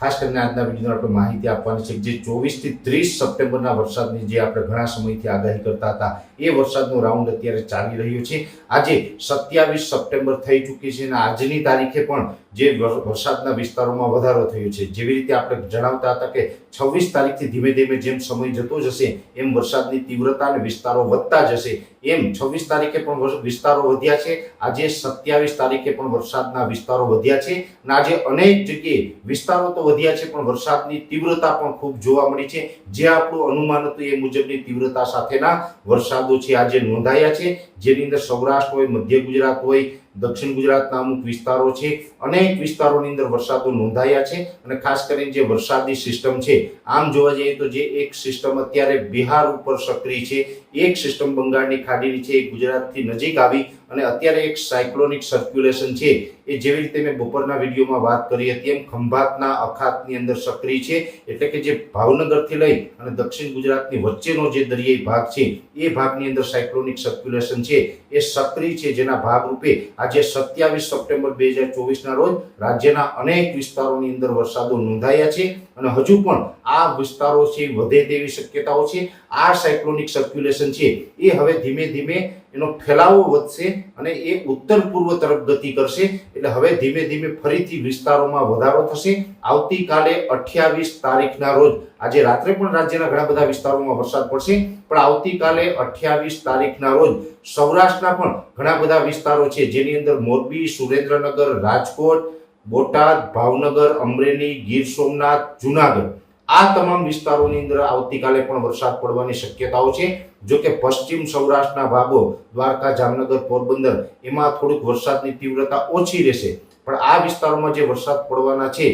ખાસ કરીને આજના વીડિયો આપણે માહિતી આપવાની છે જે ચોવીસથી ત્રીસ સપ્ટેમ્બરના વરસાદની જે આપણે ઘણા સમયથી આગાહી કરતા હતા, એ વરસાદનો રાઉન્ડ અત્યારે ચાલી રહ્યો છે. આજે સત્યાવીસ સપ્ટેમ્બર થઈ ચૂકી છે અને આજની તારીખે પણ જે વરસાદના વિસ્તારોમાં વધારો થયો છે. જેવી રીતે આપણે જણાવતા હતા કે છવ્વીસ તારીખથી ધીમે ધીમે જેમ સમય જતો જશે, એમ વરસાદની તીવ્રતા અને વિસ્તારો વધતા જશે. એમ છવ્વીસ તારીખે પણ વિસ્તારો વધ્યા છે. આજે સત્યાવીસ તારીખે પણ વરસાદના વિસ્તારો વધ્યા છે. અને આજે અનેક જગ્યાએ વિસ્તારો તો વધ્યા છે, પણ વરસાદની તીવ્રતા પણ ખૂબ જોવા મળી છે. જે આપણું અનુમાન હતું, એ મુજબની તીવ્રતા સાથેના વરસાદો છે, આજે નોંધાયા છે. જેની અંદર સૌરાષ્ટ્ર હોય, મધ્ય ગુજરાત હોય દક્ષિણ ગુજરાતના અમુક વિસ્તારો છે, અનેક વિસ્તારોની અંદર વરસાદો નોંધાયા છે અને ખાસ કરીને જે વરસાદી સિસ્ટમ છે, આમ જોવા જઈએ તો જે એક સિસ્ટમ અત્યારે બિહાર ઉપર સક્રિય છે, એક સિસ્ટમ બંગાળની ખાડીની છે, એ ગુજરાતથી નજીક આવી અને અત્યારે એક સાયક્લોનિક સર્ક્યુલેશન છે, એ જેવી રીતે મેં બપોરના વિડીયોમાં વાત કરી હતી, એમ ખંભાતના અખાતની અંદર સક્રિય છે, એટલે કે જે ભાવનગરથી લઈ અને દક્ષિણ ગુજરાતની વચ્ચેનો જે દરિયાઈ ભાગ છે, એ ભાગની અંદર સાયક્લોનિક સર્ક્યુલેશન છે, એ સક્રિય છે જેના ભાગરૂપે આજે સત્યાવીસ સપ્ટેમ્બર બે હજાર ચોવીસના રોજ રાજ્યના અનેક વિસ્તારોની અંદર વરસાદો નોંધાયા છે. અને હજુ પણ આ વિસ્તારો છે, વધે તેવી શક્યતાઓ છે, આ સાયક્લોનિક સર્ક્યુલેશન છે, એ હવે ધીમે ધીમે એનો ફેલાવો વધશે અને એ ઉત્તર પૂર્વ તરફ ગતિ કરશે. એટલે હવે ધીમે ધીમે ફરીથી વિસ્તારોમાં વધારો થશે. આવતીકાલે અઠ્યાવીસ તારીખના રોજ, આજે રાત્રે પણ રાજ્યના ઘણા બધા વિસ્તારોમાં વરસાદ પડશે, પણ આવતીકાલે અઠ્યાવીસ તારીખના રોજ સૌરાષ્ટ્રના પણ ઘણા બધા વિસ્તારો છે, જેની અંદર મોરબી, સુરેન્દ્રનગર, રાજકોટ બોટાદ, ભાવનગર, અમરેલી, ગીર સોમનાથ, જુનાગઢ આ તમામ વિસ્તારોની અંદર આવતીકાલે પણ વરસાદ પડવાની શક્યતાઓ છે. જો કે પશ્ચિમ સૌરાષ્ટ્રના ભાગો, દ્વારકા, જામનગર, પોરબંદર એમાં થોડુંક વરસાદની તીવ્રતા ઓછી રહેશે. પણ આ વિસ્તારોમાં જે વરસાદ પડવાના છે,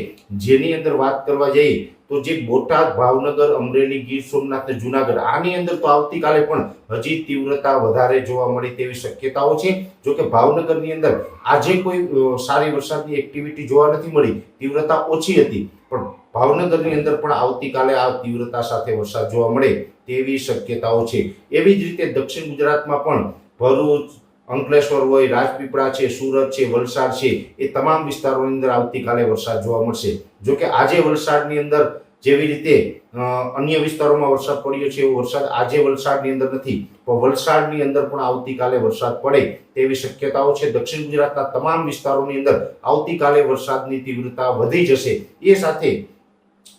જેની અંદર વાત કરવા જઈએ તો જે બોટાદ ભાવનગર, અમરેલી, ગીર, સોમનાથ ને જુનાગઢ, આની અંદર તો આવતીકાલે પણ હજી તીવ્રતા વધારે જોવા મળે તેવી શક્યતાઓ છે. જો કે ભાવનગરની અંદર આજે કોઈ સારી વરસાદની એક્ટિવિટી જોવા નથી મળી. તીવ્રતા ઓછી હતી. પણ ભાવનગરની અંદર પણ આવતીકાલે આ તીવ્રતા સાથે વરસાદ જોવા મળે તેવી શક્યતાઓ છે. એવી જ રીતે દક્ષિણ ગુજરાતમાં પણ ભરૂચ અંકલેશ્વર હોય, રાજપીપળા છે, સુરત છે, વલસાડ છે, એ તમામ વિસ્તારોની અંદર આવતીકાલે વરસાદ જોવા મળશે. જો કે આજે વલસાડની અંદર જેવી રીતે અન્ય વિસ્તારોમાં વરસાદ પડ્યો છે, એવો વરસાદ આજે વલસાડની અંદર નથી. પણ વલસાડની અંદર પણ આવતીકાલે વરસાદ પડે તેવી શક્યતાઓ છે. દક્ષિણ ગુજરાતના તમામ વિસ્તારોની અંદર આવતીકાલે વરસાદની તીવ્રતા વધી જશે. એ સાથે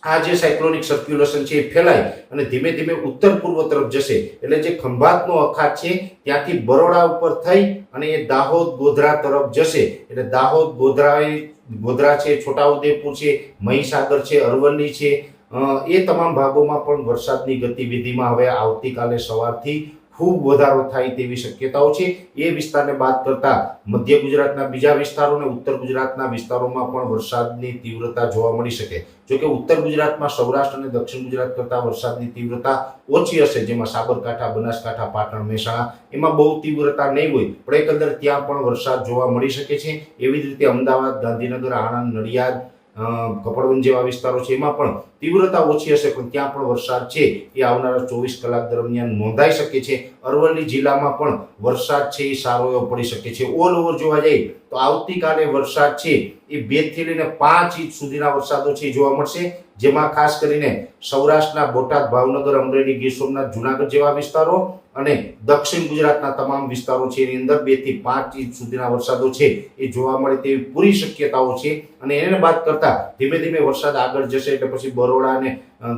આ જે સાયક્લોનિક સર્ક્યુલેશન છે એ ફેલાય અને ધીમે ધીમે ઉત્તર પૂર્વ તરફ જશે. એટલે જે ખંભાતનો અખાત છે, ત્યાંથી બરોડા ઉપર થઈ અને એ દાહોદ ગોધરા તરફ જશે. એટલે દાહોદ ગોધરા ગોધરા છે, છોટાઉદેપુર છે, મહીસાગર છે, અરવલ્લી છે. એ તમામ ભાગોમાં પણ વરસાદની ગતિવિધિમાં હવે આવતીકાલે સવારથી ખૂબ વધારો થાય તેવી શક્યતાઓ છે. એ વિસ્તારને બાદ કરતા મધ્ય ગુજરાતના બીજા વિસ્તારો અને ઉત્તર ગુજરાતના વિસ્તારોમાં પણ વરસાદની તીવ્રતા જોવા મળી શકે. જોકે ઉત્તર ગુજરાતમાં સૌરાષ્ટ્ર અને દક્ષિણ ગુજરાત કરતા વરસાદની તીવ્રતા ઓછી હશે, જેમાં સાબરકાંઠા, બનાસકાંઠા, પાટણ, મહેસાણા એમાં બહુ તીવ્રતા નહીં હોય, પણ એકંદર ત્યાં પણ વરસાદ જોવા મળી શકે છે. એવી જ રીતે અમદાવાદ, ગાંધીનગર, આણંદ, નડિયાદ અ, કપડવંજ જેવા વિસ્તારો છે એમાં પણ તીવ્રતા ઓછી હશે પણ ત્યાં પણ વરસાદ છે એ આવનારા ચોવીસ કલાક દરમિયાન નોંધાઈ શકે છે. અરવલ્લી જિલ્લામાં પણ વરસાદ છે એ સારો એવો પડી શકે છે. ઓલ ઓવર જોવા જઈએ તો આવતીકાલે વરસાદ છે એ બેથી લઈને પાંચ ઇંચ સુધીના વરસાદો છે જોવા મળશે. જેમાં ખાસ કરીને સૌરાષ્ટ્રના બોટાદ, ભાવનગર, અમરેલી, ગીર સોમનાથ, જુનાગઢ જેવા વિસ્તારો અને દક્ષિણ ગુજરાતના તમામ વિસ્તારો છે એની અંદર બેથી પાંચ ઇંચ સુધીના વરસાદો છે એ જોવા મળે તેવી પૂરી શક્યતાઓ છે. અને એને બાદ કરતા ધીમે ધીમે વરસાદ આગળ જશે એટલે પછી બરોડા અને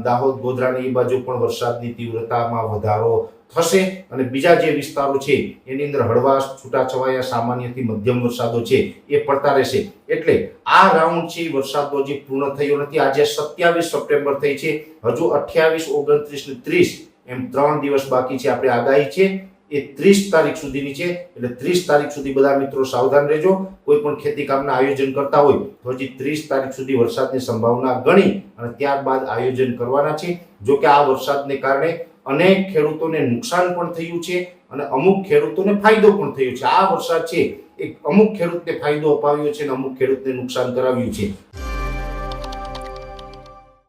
દાહોદ, ગોધરાની એ બાજુ પણ વરસાદની તીવ્રતામાં વધારો થશે અને બીજા જે વિસ્તારો છે, એની અંદર હળવાશ, છૂટાછવાયા, સામાન્યથી મધ્યમ વરસાદો છે, એ પડતા રહેશે. એટલે આ રાઉન્ડ છે વરસાદનો હજી પૂર્ણ થયો નથી. આજે સત્યાવીસ સપ્ટેમ્બર થઈ છે. હજુ અઠ્યાવીસ, ઓગણત્રીસ ને ત્રીસ એમ ત્રણ દિવસ બાકી છે આપણે આગાહી છે. એ ત્રીસ તારીખ સુધીની છે. એટલે ત્રીસ તારીખ સુધી બધા મિત્રો સાવધાન રહેજો. કોઈ પણ ખેતી કામના આયોજન કરતા હોય, તો હજી ત્રીસ તારીખ સુધી વરસાદની સંભાવના ગણી અને ત્યારબાદ આયોજન કરવાના છે. જો કે આ વરસાદને કારણે અનેક ખેડૂતોને નુકસાન પણ થયું છે અને અમુક ખેડૂતોને ફાયદો પણ થયો છે. આ વરસાદ છે એ અમુક ખેડૂતને ફાયદો અપાવ્યો છે અને અમુક ખેડૂતને નુકસાન કરાવ્યું છે.